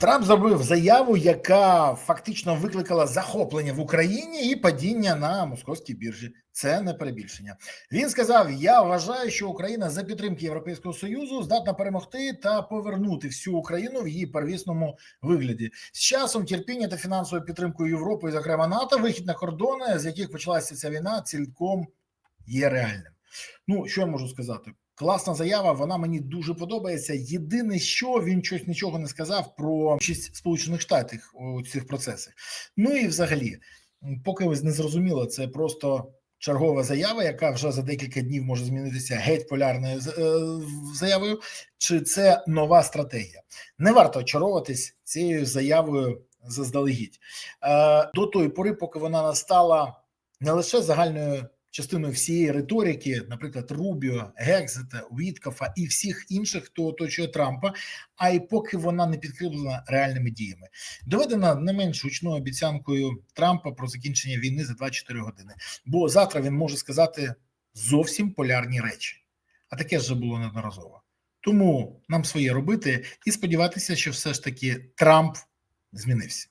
Трамп зробив заяву, яка фактично викликала захоплення в Україні і падіння на московській біржі. Це не перебільшення. Він сказав: Я вважаю, що Україна за підтримки Європейського союзу здатна перемогти та повернути всю Україну в її первісному вигляді. З часом терпіння та фінансовою підтримкою Європи, зокрема НАТО, вихід на кордони, з яких почалася ця війна, цілком є реальним. Ну що я можу сказати? Класна заява, вона мені дуже подобається. Єдине, що він щось нічого не сказав про участь Сполучених Штатів у цих процесах. Ну і взагалі, поки ви не зрозуміло, це просто чергова заява, яка вже за декілька днів може змінитися геть полярною е, заявою, чи це нова стратегія. Не варто очаровуватись цією заявою заздалегідь Е, до тої пори, поки вона настала не лише загальною частиною всієї риторики, наприклад, Рубіо, Гекзета, Віткафа і всіх інших, хто оточує Трампа, а й поки вона не підкріплена реальними діями, доведена не менш гучною обіцянкою Трампа про закінчення війни за 24 години. Бо завтра він може сказати зовсім полярні речі, а таке ж було неодноразово. Тому нам своє робити і сподіватися, що все ж таки Трамп змінився.